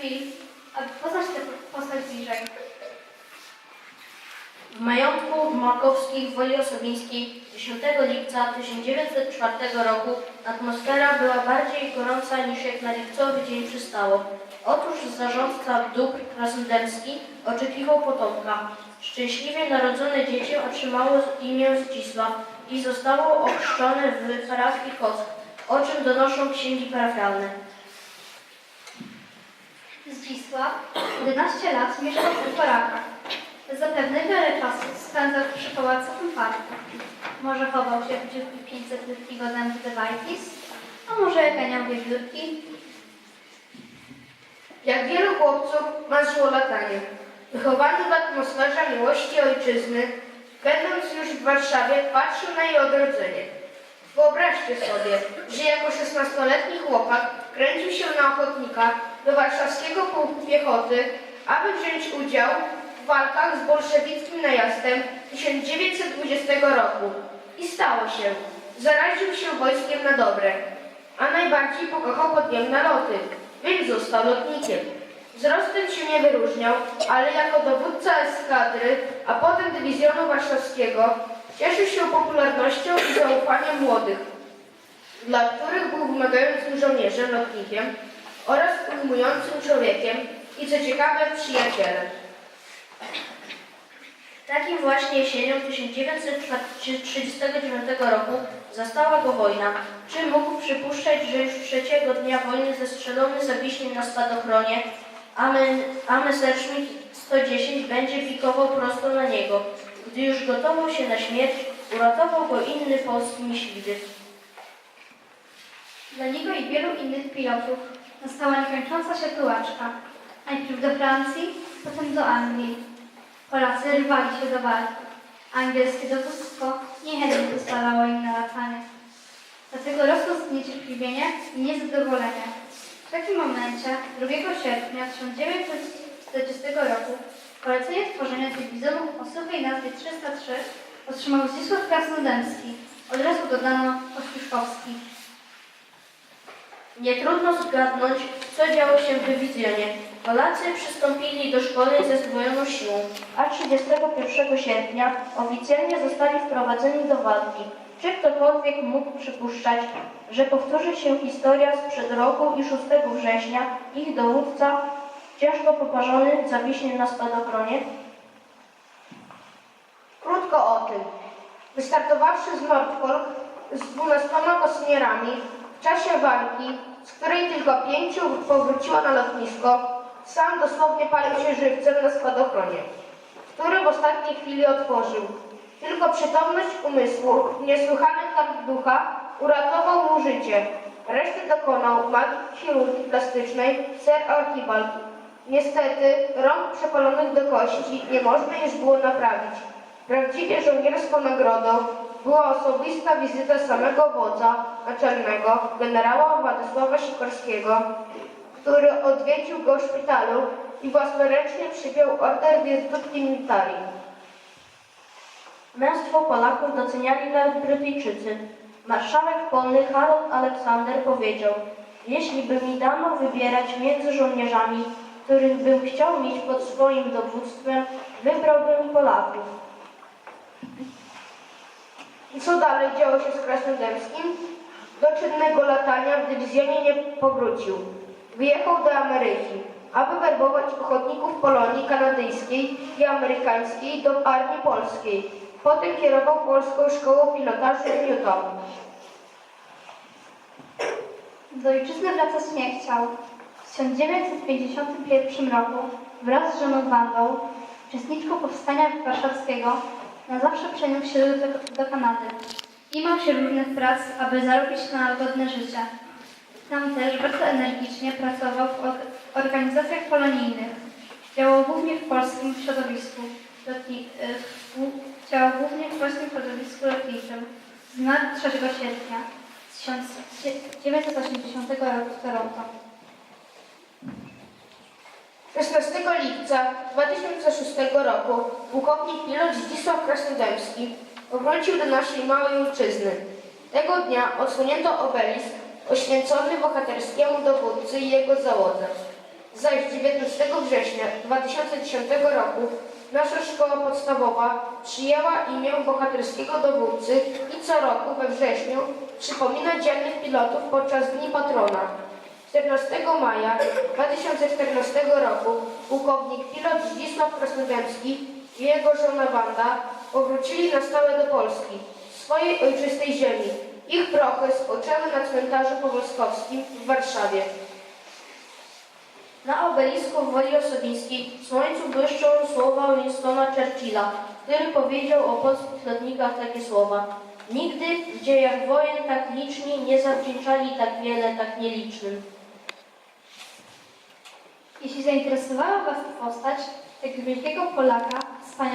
krwi, aby poznać tę postać bliżej. W majątku Makowskich w Woli Osobińskiej 10 lipca 1904 roku atmosfera była bardziej gorąca niż jak na lipcowy dzień przystało. Otóż zarządca dóbr Krasnodębski oczekiwał potomka. Szczęśliwie narodzone dziecię otrzymało imię Zdzisław i zostało ochrzczone w parafii Kock, o czym donoszą księgi parafialne. Zdzisław 11 lat mieszkał w Porakach. Zapewne wiele czasu spędzał przy pałacowym parku. Może chował się w dziupli 500-letniego zębu Dewajtis, a może ganiał wiewiórki. Jak wielu chłopców marzyło latanie. Wychowany w atmosferze miłości ojczyzny, będąc już w Warszawie, patrzył na jej odrodzenie. Wyobraźcie sobie, że jako 16-letni chłopak kręcił się na ochotnika do warszawskiego pułku piechoty, aby wziąć udział w walkach z bolszewickim najazdem 1920 roku. I stało się. Zaraził się wojskiem na dobre, a najbardziej pokochał podniemne loty, więc został lotnikiem. Wzrostem się nie wyróżniał, ale jako dowódca eskadry, a potem dywizjonu warszawskiego cieszył się popularnością i zaufaniem młodych, dla których był wymagającym żołnierzem, lotnikiem oraz ujmującym człowiekiem i co ciekawe przyjacielem. Takim właśnie jesienią 1939 roku zastała go wojna. Czy mógł przypuszczać, że już trzeciego dnia wojny zestrzelony zawiśnie na spadochronie, a, men, a Messerschmitt 110 będzie pikował prosto na niego. Gdy już gotował się na śmierć, uratował go inny polski myśliwy. Dla niego i wielu innych pilotów nastała niekończąca się tułaczka. Najpierw do Francji, potem do Anglii. Polacy rwali się do walki. Angielskie dowództwo niechętnie pozwalało im na latanie. Dlatego rosło zniecierpliwienie i niezadowolenie. W takim momencie, 2 sierpnia 1940 roku, polecenie tworzenia dywizjonu o suchej nazwie 303 otrzymał Zdzisław Krasnodębski. Od razu dodano Kościuszkowski. Nie trudno zgadnąć, co działo się w dywizjonie. Polacy przystąpili do szkoły ze zdwojoną siłą, a 31 sierpnia oficjalnie zostali wprowadzeni do walki. Czy ktokolwiek mógł przypuszczać, że powtórzy się historia sprzed roku i 6 września ich dowódca, ciężko poparzony, zawiśnie na spadochronie? Krótko o tym. Wystartowawszy z Norfolk z 12 kosmierami w czasie walki, z której tylko pięciu powróciło na lotnisko, sam dosłownie palił się żywcem na spadochronie, który w ostatniej chwili otworzył. Tylko przytomność umysłu, niesłychany hart ducha uratował mu życie. Resztę dokonał magii chirurgii plastycznej Sir Archibald. Niestety rąk przepalonych do kości nie można już było naprawić. Prawdziwie żołnierską nagrodą była osobista wizyta samego wodza naczelnego, generała Władysława Sikorskiego, który odwiedził go w szpitalu i własnoręcznie przypiął order Virtuti Militari. Męstwo Polaków doceniali nawet Brytyjczycy. Marszałek polny Harold Aleksander powiedział, jeśli by mi dano wybierać między żołnierzami, których bym chciał mieć pod swoim dowództwem, wybrałbym Polaków. I co dalej działo się z Krasnodębskim? Do czynnego latania w dywizjonie nie powrócił. Wyjechał do Ameryki, aby werbować ochotników Polonii kanadyjskiej i amerykańskiej do armii polskiej. Potem kierował polską szkołą pilotażu Newton. Do ojczyzny wracać nie chciał. W 1951 roku wraz z żoną Wandą, uczestniczką powstania warszawskiego, na zawsze przeniósł się do, do Kanady. Imał się różnych prac, aby zarobić na godne życie. Tam też bardzo energicznie pracował w or- organizacjach polonijnych. Działał głównie w polskim środowisku lotni- działał głównie w polskim środowisku lotniczym. Zmarł 3 sierpnia 1980 roku w Toronto. 16 lipca 2006 roku pułkownik pilot Zdzisław Krasnodębski powrócił do naszej małej ojczyzny. Tego dnia odsłonięto obelisk poświęcony bohaterskiemu dowódcy i jego załodze. Zaś 19 września 2010 roku nasza szkoła podstawowa przyjęła imię bohaterskiego dowódcy i co roku we wrześniu przypomina dzielnych pilotów podczas Dni Patrona. 14 maja 2014 roku pułkownik pilot Zdzisław Krasnodębski i jego żona Wanda powrócili na stałe do Polski, swojej ojczystej ziemi. Ich prochy spoczęły na cmentarzu powolskowskim w Warszawie. Na obelisku w Woli Osobińskiej w słońcu błyszczą słowa Winstona Churchilla, który powiedział o polskich lotnikach takie słowa. Nigdy w dziejach wojen tak liczni nie zawdzięczali tak wiele tak nielicznym. Jeśli zainteresowała Was postać tego wielkiego Polaka, wspaniałego